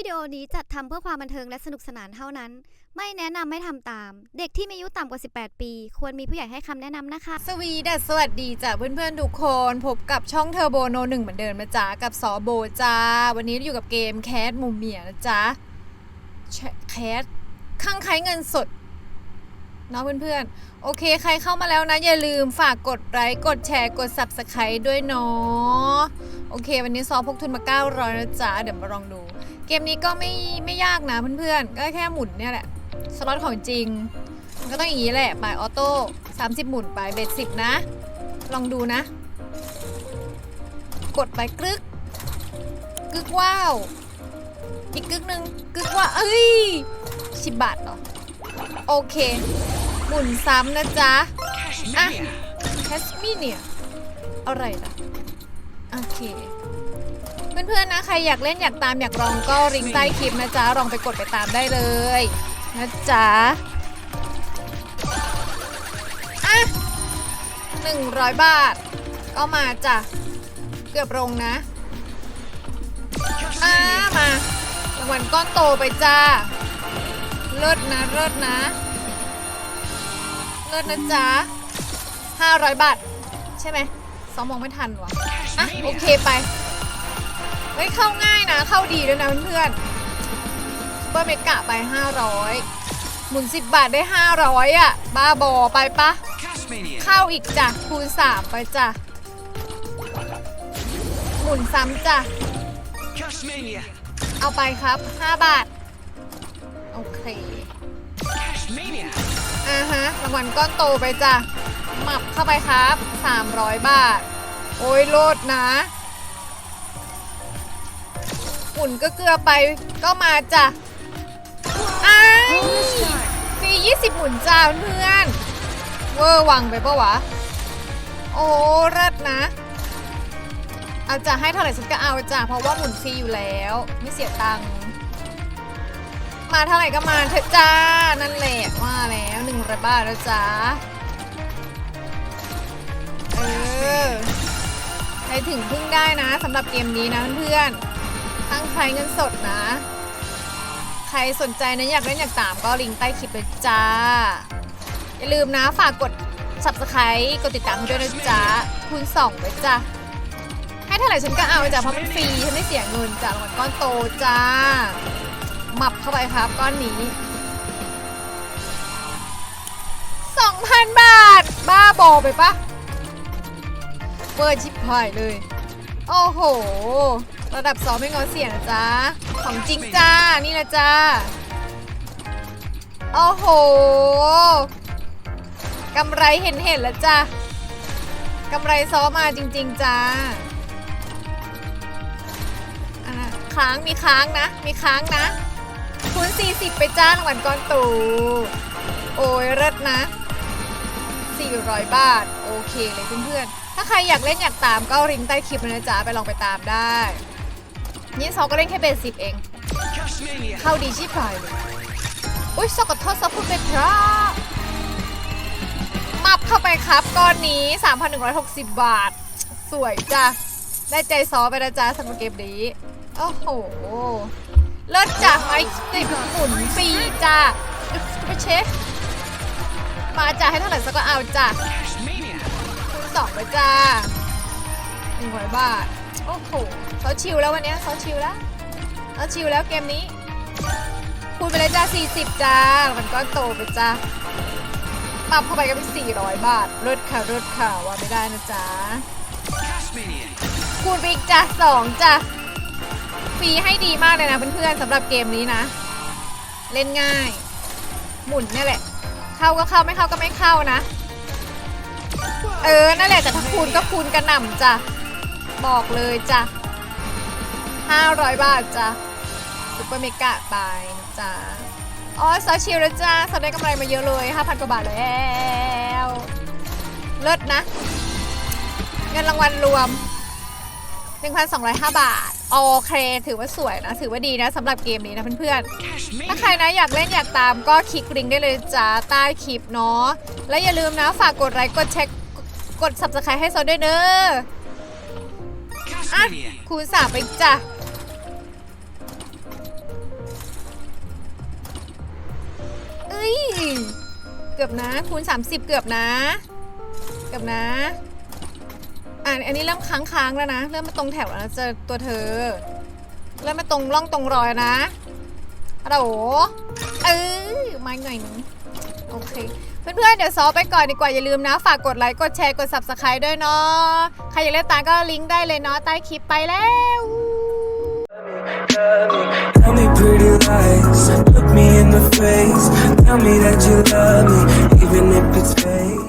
วิดีโอนี้จัดทำเพื่อความบันเทิงและสนุกสนานเท่านั้น ไม่แนะนำให้ทำตาม เด็กที่มีอายุต่ำกว่า 18 ปี ควรมีผู้ใหญ่ให้คำแนะนำนะคะ สวีดัสสวัสดีจ้ะเพื่อนๆทุกคน พบกับช่องเทอร์โบโนหนึ่งเหมือนเดิมนะจ๊ะกับซอโบจ้า วันนี้อยู่กับเกมแคสมุมเมียนะจ๊ะแคสข้างใครเงินสดเนาะเพื่อนๆ โอเคใครเข้ามาแล้วนะ อย่าลืมฝากกดไลค์กดแชร์กด subscribe ด้วยเนาะโอเค วันนี้ซอพกทุนมา 900นะจ๊ะเดี๋ยวมาลองดู เกมนี้ก็ไม่ไม่ยากนะเพื่อนๆ ก็แค่หมุนเนี่ยแหละ สล็อตของจริง มันก็ต้องอย่างนี้แหละไปออโต้30 หมุนไปเบสสิบนะ ลองดูนะ กดไปกรึกกึกว้าว อีกกึกหนึ่งกึกว่าเอ้ยสิบบาทเหรอ โอเคหมุนซ้ำนะจ๊ะ อะแคสมิเนี่ยอะไรล่ะ โอเค เพื่อนๆนะใครอยากเล่นอยากตามอยากลองก็ลิงใต้คลิปนะจ๊ะลองไปกดไปตามได้เลยนะจ๊ะอะหนึ่งร้อยบาท ก็มาจ้ะเกือบลงนะอ่ามารางวัลก้อนโตไปจ้าเลิศนะเลิศนะเลิศนะจ๊ะห้าร้อยบาท ใช่ไหมซ้อมมองไม่ทันวะอะโอเคไป เฮ้ยเข้าง่ายนะ เข้าดีด้วยนะเพื่อนๆซูเปอร์เมกะไป 500 หมุน 10 บาทได้ 500อะ บ้าบอไปปะ เข้าอีกจ้ะ คูณ 3 ไปจ้ะ หมุนซ้ำจ้ะ เอาไปครับ 5 บาท โอเคอ่าฮะรางวัลก้อนโตไปจ้ะหมับเข้าไปครับ 300 บาท โอ้ยโลดนะ หมุนก็เกลือไปก็มาจ้ะไอ้ายฟรี20 หมุนจ้าเพื่อน เวอร์วังไปปะวะ โอ้เลิศนะ เอาจะให้เท่าไหร่ฉันก็เอาจ้ะเพราะว่าหมุนฟรีอยู่แล้ว ไม่เสียตังค์มาเท่าไหร่ก็มาเถอะจ้า นั่นแหละว่าแล้วหนึ่งร้อยบาทแล้วจ้าเออใครถึงพึ่งได้นะสำหรับเกมนี้นะเพื่อนๆ ตั้งใครเงินสดนะ ใครสนใจนะอยากเล่นอยากตามก็ลิงก์ใต้คลิปเลยจ้า อย่าลืมนะฝากกด subscribe กดติดตามด้วยนะจ๊ะคูณ2ไว้จ้ะให้เท่าไหร่ฉันก็เอาจ้ะเพราะมันฟรีฉันไม่เสียเงินจ้ะรางวัลก้อนโตจ้าหมับเข้าไปครับก้อนนี้2,000บาท บ้าบอไปปะเปิดชิปพายเลย โอ้โห ระดับสองไม่งอเสียนะจ๊ะ ของจริงจ้า นี่นะจ้า โอ้โหกำไรเห็นเห็นแล้วจ้ะกำไรซ้อมาจริง ๆจ้าอะค้างมีค้างนะ มีค้างนะคูณ40 ไปจ้ารางวัลก้อนตูโอ้ยเลิศนะ 400 บาท โอเคเลยเพื่อนๆ ใครอยากเล่นอยากตามก็ริงใต้คลิปนะจ๊ะไปลองไปตามได้ นี่ซอก็เล่นแค่เบสิกเอง เข้าดีชิบหายเลยอุ้ยสกอตทอดซอพูดไปพระมับเข้าไปครับก้อนนี้ 3,160 บาท สวยจ้ะ ได้ใจซอไปนะจ๊ะสำหรับเกมนี้ โอ้โห เลิศจ้ะไม้ติดหมุนฟรีจ้ะไปเช็ค มาจ้ะให้เท่าไหร่สักก็เอาจ้ะ สองไปจ้าหนึ่งร้อยบาท โอ้โหเขาชิลแล้ววันนี้เขาชิลแล้วเขาชิลแล้วเกมนี้ คูณไปเลยจ้า40จ้า มันก้อนโตไปจ้าปรับเข้าไปก็เป็น400บาทลดค่ะลดค่ะว่าไม่ได้นะจ๊ะ Cashmania. คูณไปอีกจ้า2จ้าฟรีให้ดีมากเลยนะเพื่อนๆสำหรับเกมนี้นะ เล่นง่าย หมุนนี่แหละ เข้าก็เข้าไม่เข้าก็ไม่เข้านะ เออ นั่นแหละแต่ถ้าคูณก็คูณกระหน่ำจ้ะ บอกเลยจ้ะ 500 บาทจ้ะซุปเปอร์เมกะไปนะจ้ะอ๋อซอชิลแล้วจ้าซอได้กำไรมาเยอะเลย 5,000 กว่าบาทแล้ว เลิศนะ เงินรางวัลรวม 1,205 บาท โอเค ถือว่าสวยนะ ถือว่าดีนะสำหรับเกมนี้นะเพื่อนๆ ถ้าใครนะอยากเล่นอยากตามก็คลิกลิงก์ได้เลยจ้าใต้คลิปเนาะ และอย่าลืมนะฝากกดไลค์กดแชร์กด subscribe ให้โซด้วยเนอะอะคูณสามไปจ้ะเอ้ย เกือบนะ คูณ 30 เกือบนะ เกือบนะ อันนี้เริ่มค้างๆแล้วนะ เริ่มมาตรงแถวแล้วนะเจอตัวเธอ เริ่มมาตรงร่องตรงรอยนะฮัลโหลเออมาหน่อยนึงโอเค เพื่อนๆ เดี๋ยวซอไปก่อนดีกว่าอย่าลืมนะ ฝากกดไลค์ กดแชร์ กด subscribe ด้วยเนาะ ใครอยากเล่นตามก็ลิงก์ได้เลยเนาะใต้คลิปไปแล้ว Tell me pretty lies, look me in the face. Tell me that you love me, even if it's fake.